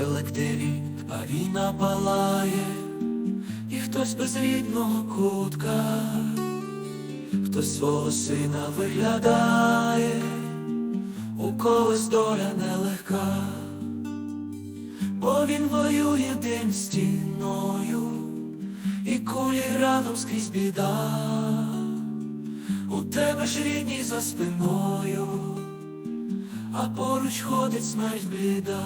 Великдень, а війна палає, і хтось без рідного кутка, хтось свого сина виглядає, у когось доля нелегка, бо він воює день стіною, і кулі радом скрізь біда, у тебе ж рідні за спиною, а поруч ходить смерть бліда.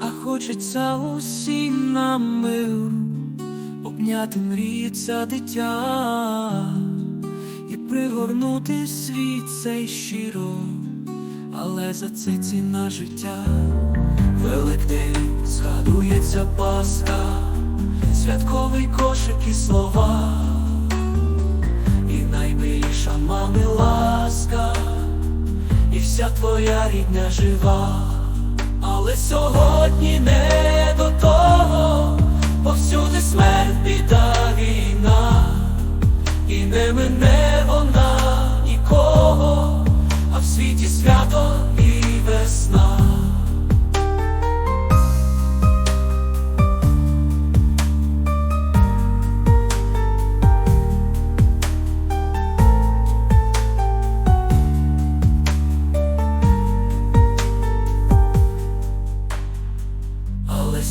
А хочеться усім нам миру, обняти мріється дитя і пригорнути світ цей щиро, але за це ціна життя. Великдень згадується Пасха, святковий кошик і слова, і наймиліша мами ласка, і вся твоя рідня жива. Сьогодні не до того, повсюди смерть, біда, війна, і не мене вона нікого, а в світі свято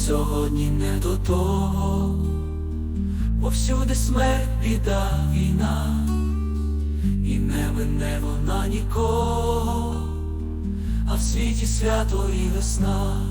сьогодні не до того, повсюди смерть, біда, війна, і не мине вона нікого, а в світі свято і весна.